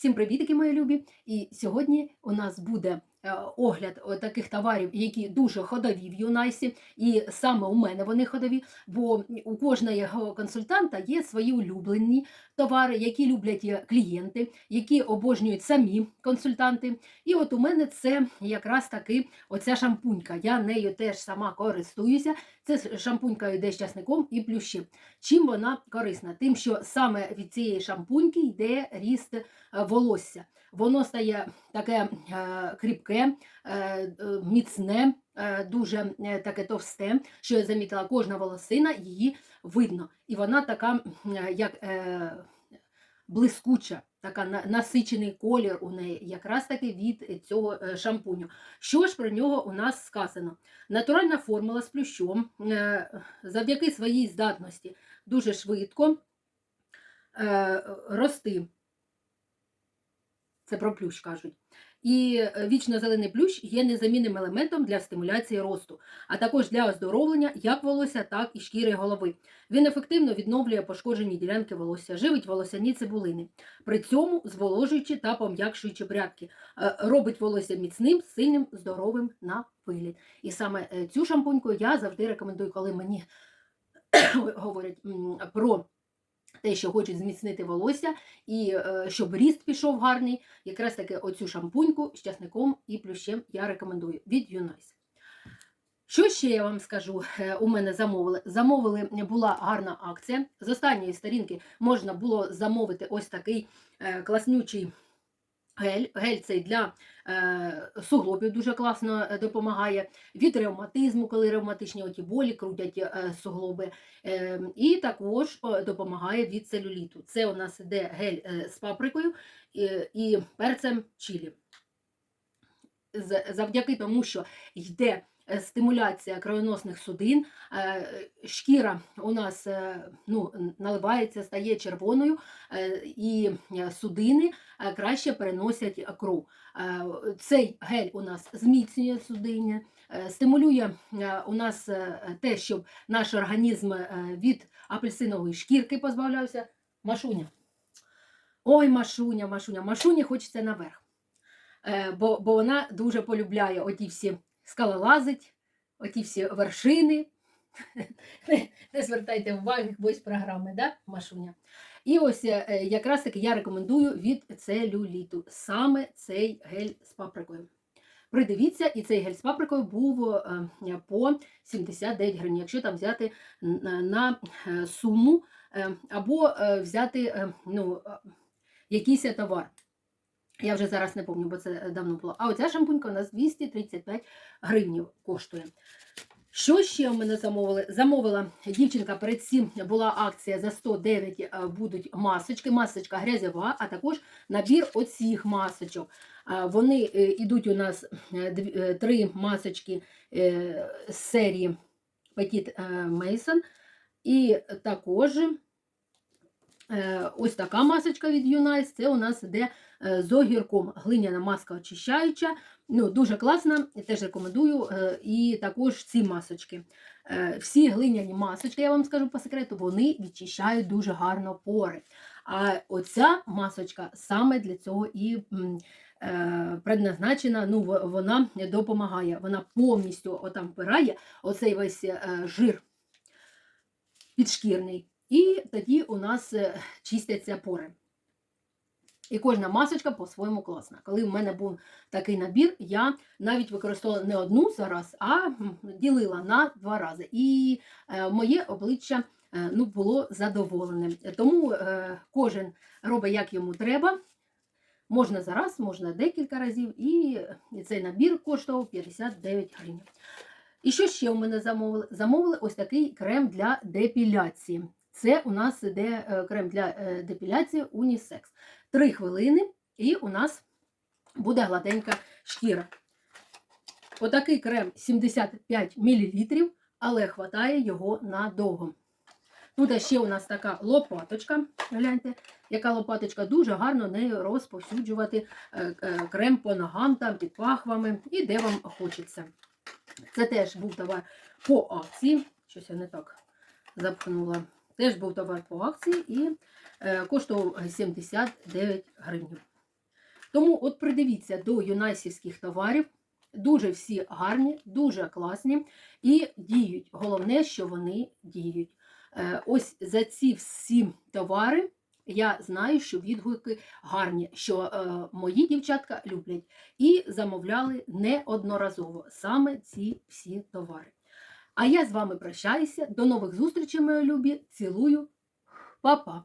Всім привітки, мої любі! І сьогодні у нас буде огляд таких товарів, які дуже ходові в Юнайсі, і саме у мене вони ходові, бо у кожного консультанта є свої улюблені товари, які люблять е, клієнти, які обожнюють самі консультанти. І от у мене це якраз таки оця шампунька. Я нею теж сама користуюся. Це шампунька йде з часником і плющем. Чим вона корисна? Тим, що саме від цієї шампуньки йде ріст е, волосся. Воно стає таке е, кріпке, е, е, міцне, е, дуже таке товсте, що я замітила, кожна волосина її видно. І вона така, як блискуча, така насичений колір у неї, якраз таки від цього шампуню. Що ж про нього у нас сказано? Натуральна формула з плющом завдяки своїй здатності дуже швидко рости. Це про плющ кажуть. І е, вічно-зелений плющ є незамінним елементом для стимуляції росту, а також для оздоровлення як волосся, так і шкіри голови. Він ефективно відновлює пошкоджені ділянки волосся, живить волосяні цибулини, при цьому зволожуючи та пом'якшуючи прядки, Е, робить волосся міцним, сильним, здоровим на вигляд. І саме е, цю шампуньку я завжди рекомендую, коли мені говорять про те, що хочуть зміцнити волосся, і е, щоб ріст пішов гарний, якраз таки оцю шампуньку з часником і плющем я рекомендую від Юнайс. Що ще я вам скажу? Е, У мене замовили. Замовили, була гарна акція. З останньої сторінки можна було замовити ось такий е, класнючий гель. Гель цей для е, суглобів дуже класно е, допомагає. Від ревматизму, коли ревматичні оті болі крутять е, суглоби. Е, і також е, допомагає від целюліту. Це у нас іде гель е, з паприкою і, і перцем чилі. Завдяки тому, що йде е, стимуляція кровоносних судин, е, шкіра у нас е, ну, наливається, стає червоною, і судини краще переносять кров. Цей гель у нас зміцнює судиння, е, стимулює у нас те, щоб наш організм від апельсинової шкірки позбавлявся. Машуня. Ой, Машуня, Машуня, Машуні хочеться наверх. Е, Бо, бо вона дуже полюбляє оті всі скалолазить, оті всі вершини. Не, не звертайте уваги, бось програми, да, Машуня? І ось е, е, якраз таки я рекомендую від целюліту саме цей гель з паприкою. Придивіться, і цей гель з паприкою був по 79 гривень, якщо там взяти на, суму або взяти ну, якийсь товар. Я вже зараз не пам'ятаю, бо це давно було. А оця шампунька у нас 235 гривень коштує. Що ще в мене замовили? Замовила дівчинка перед цим була акція за 109 е, будуть масочки, масочка грязьова, а також набір оцих масочок. Вони йдуть у нас е, дві- е, три масочки е, з серії Petit Mason. І також е, ось така масочка від Юнайс. Це у нас іде е, з огірком. Глиняна маска очищаюча. Ну, дуже класна, теж рекомендую. е, І також ці масочки. Е, Всі глиняні масочки, я вам скажу по секрету, вони відчищають дуже гарно пори. А оця масочка саме для цього і е, предназначена, ну, вона допомагає. Вона повністю отам впирає оцей весь е, жир підшкірний. І тоді у нас е, чистяться пори. І кожна масочка по-своєму класна. Коли в мене був такий набір, я навіть використовувала не одну зараз, а ділила на два рази. І е, моє обличчя е, ну, було задоволене. Тому кожен робить як йому треба. Можна зараз, можна декілька разів, і цей набір коштував 59 гривень. І що ще у мене замовили? Замовили ось такий крем для депіляції. Це у нас іде е, крем для е, депіляції унісекс. Три хвилини, і у нас буде гладенька шкіра. Отакий крем 75 мл, але хватає його надовго. Тут ще у нас така лопаточка, гляньте, яка лопаточка дуже гарно нею розповсюджувати е, крем по ногам, там, під пахвами і де вам хочеться. Це теж був товар по акції. Щось я не так запхнула. Теж був товар по акції і е, коштував 79 гривень. Тому от придивіться до юнайсівських товарів. Дуже всі гарні, дуже класні і діють. Головне, що вони діють. Е, Ось за ці всі товари я знаю, що відгуки гарні, що е, мої дівчатка люблять і замовляли неодноразово саме ці всі товари. А я з вами прощаюся. До нових зустрічей, мої любі. Цілую, Па-па!